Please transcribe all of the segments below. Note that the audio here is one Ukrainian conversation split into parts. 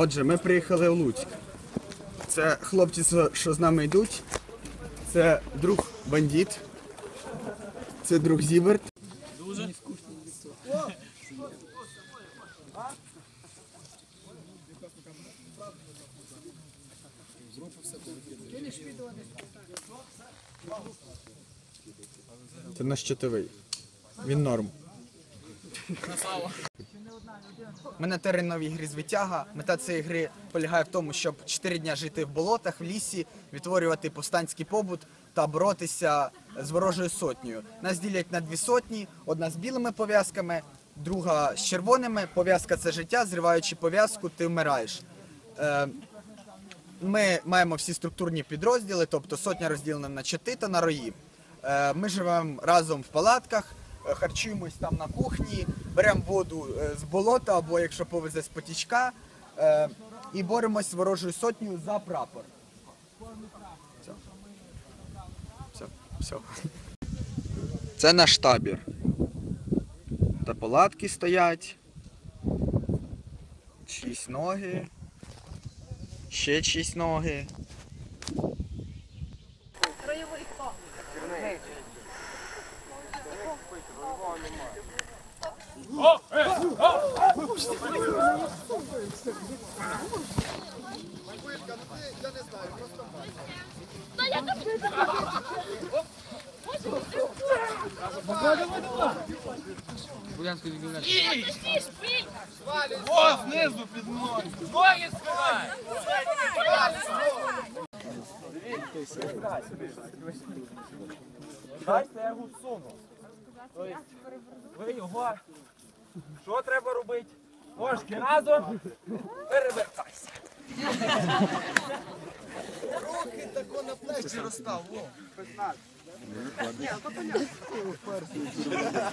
Отже, ми приїхали в Луцьк. Це хлопці, що- з нами йдуть. Це друг бандит. Це друг Зіберт. Дуже Це наш чотовий. Він норм. Ми на тереновій грі з витяга. Мета цієї гри полягає в тому, щоб 4 дня жити в болотах, в лісі, відтворювати повстанський побут та боротися з ворожою сотнею. Нас ділять на дві сотні: одна з білими пов'язками, друга з червоними. Пов'язка це життя. Зриваючи пов'язку, ти вмираєш. Е, ми маємо всі структурні підрозділи, тобто сотня розділена на чоти та на рої. Е, Ми живемо разом в палатках, харчуємось там на кухні, беремо воду е, з болота або якщо повезе з потічка, е, і боремось з ворожою сотнею за прапор. Все. Все. Все. Це наш табір. Та палатки стоять. Шість ноги. Ще шість ноги. О, знизу під мною. Ноги спирай. Дайте я його всуну. Ви його. Що треба робити? Ножки разом. Перевертайся. Руки тако на плечі розстав. О, 15. Сюда.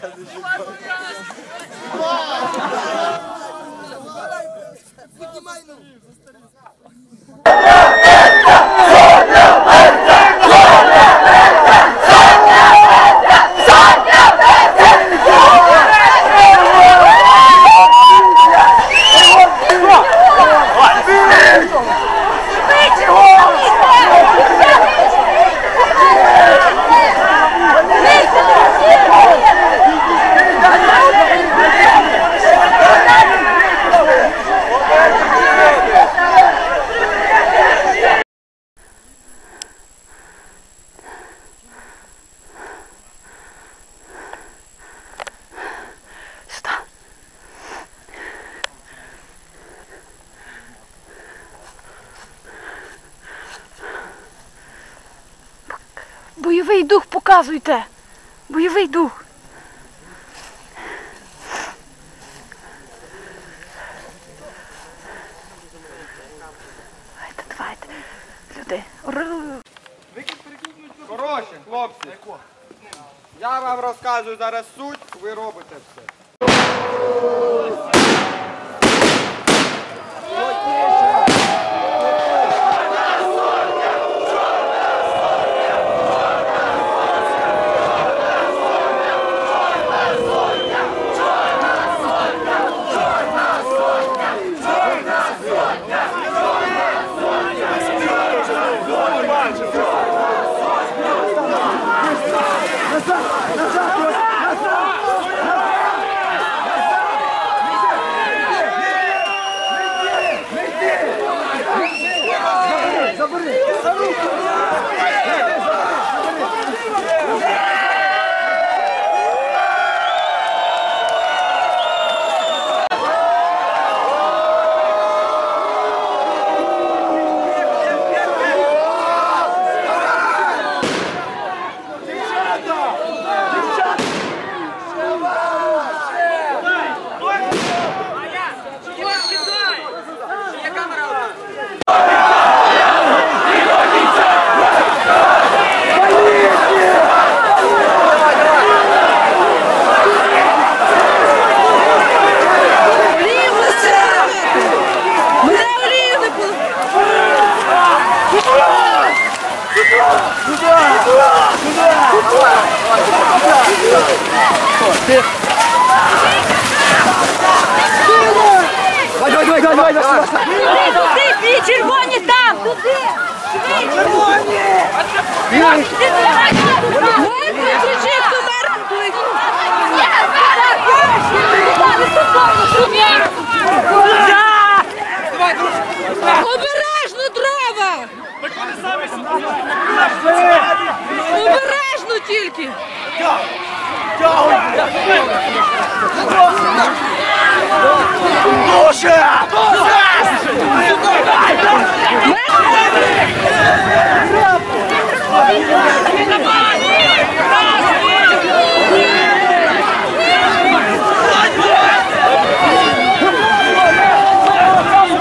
Бойовий дух показуйте. Бойовий дух. Давайте, давайте. Люди. Коротше, хлопці. Я вам розказую зараз суть, ви робите все. Туди, ті червоні там, туди! Червоні! Мертвий Обережно тільки!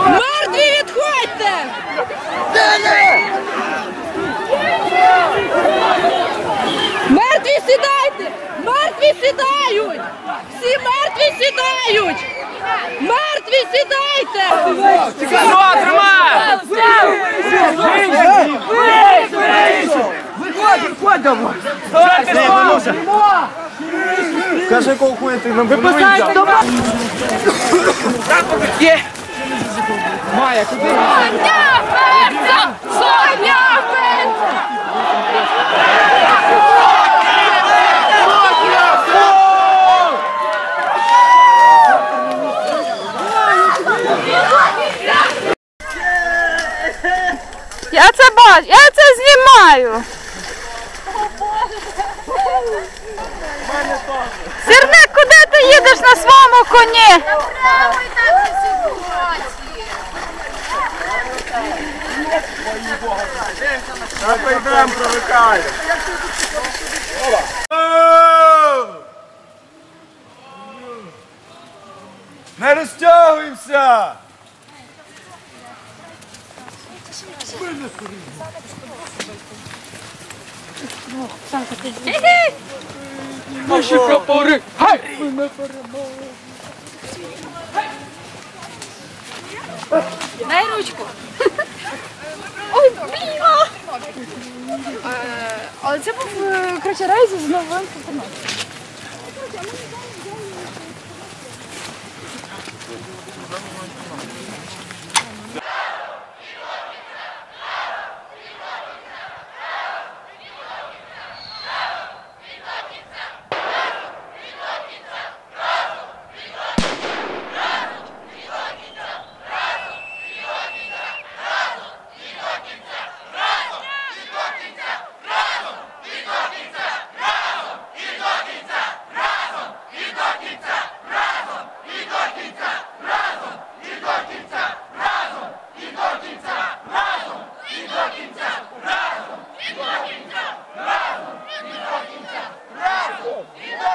Мертві відходьте! Мертві сідайте! Мертві сідають! Всі мертві сідають! Мертві сідайте! Все, тримай! Каже, кого хуя ти нам Є! Майя, куди? Соня перця! Соня перця! Я це бачу, я це знімаю. Сірник, куди ти їдеш на своєму коні? йдемо, привикаємо. Не розтягуємося! Наші прапори! Гай! Дай ручку. Ой, блін! Але це був коротше рейс з новим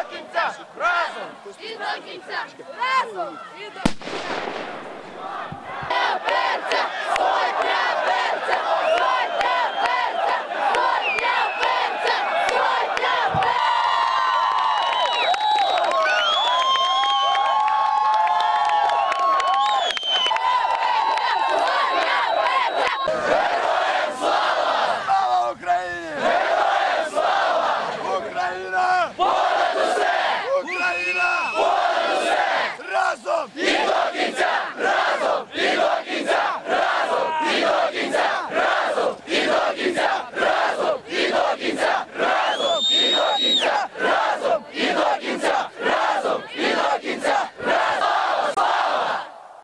до кінця! Разом! І до кінця! Разом! І до кінця! Сотня перця! Сотня перця!